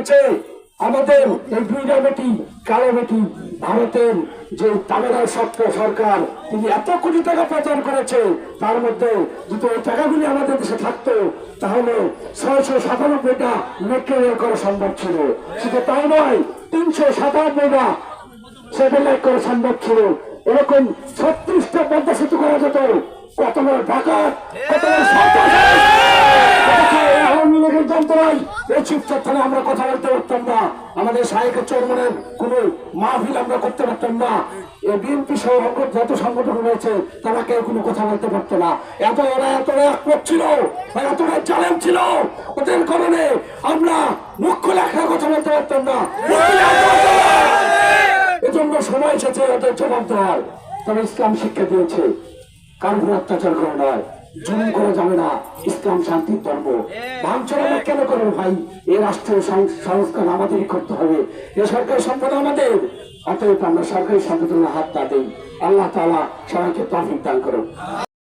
হয়েছে। আমাদের এই দুইটা বেটি কালো বেটি ভারতের যে তামিলনাড়ু সত্য সরকার, তিনি এত কোটি টাকা প্রচার করেছে, তার মধ্যে যদি ওই টাকাগুলি আমাদের দেশে থাকতো, তাহলে ছয়শো সাতানব্বইটা মেট্রো রেল করা সম্ভব ছিল। শুধু তাই নয়, তিনশো সাতানব্বইটা সেভেন লাইট করা সম্ভব ছিল। এরকম ছত্রিশটা পদ্মা সেতু করা যেত। কত বড় ঢাকা কত বড় যন্ত্রণায় এই চুপচাপ আমরা কথা বলতে পারতাম না। আমাদের সাহেবের চরমনের কোন মাহফিল আমরা করতে পারতাম না। এই বিএনপি সহ যত সংগঠন রয়েছে, তারা কেউ কোনো কথা বলতে পারতো না। এত ওরা এতটা একমত ছিল এতটা চ্যালেঞ্জ ছিল। ওদের কারণে আমরা মুখ্য লেখার কথা বলতে পারতাম না। এজন্য সময় এসেছে ওদের জবাব দেওয়ার। তবে ইসলাম শিক্ষা দিয়েছে কার উপর অত্যাচার করা নয়। জুলুম করা যাবে না। ইসলাম শান্তির ধর্ম। ভাঙচুর আমরা কেন করব ভাই? এ রাষ্ট্রীয় সংস্কার আমাদেরই করতে হবে। এ সরকারি সম্পদ আমাদের। অতএব আমরা সরকারি সম্পদের হাত না দিই। আল্লাহ তালা সবাইকে তফিক দান করুন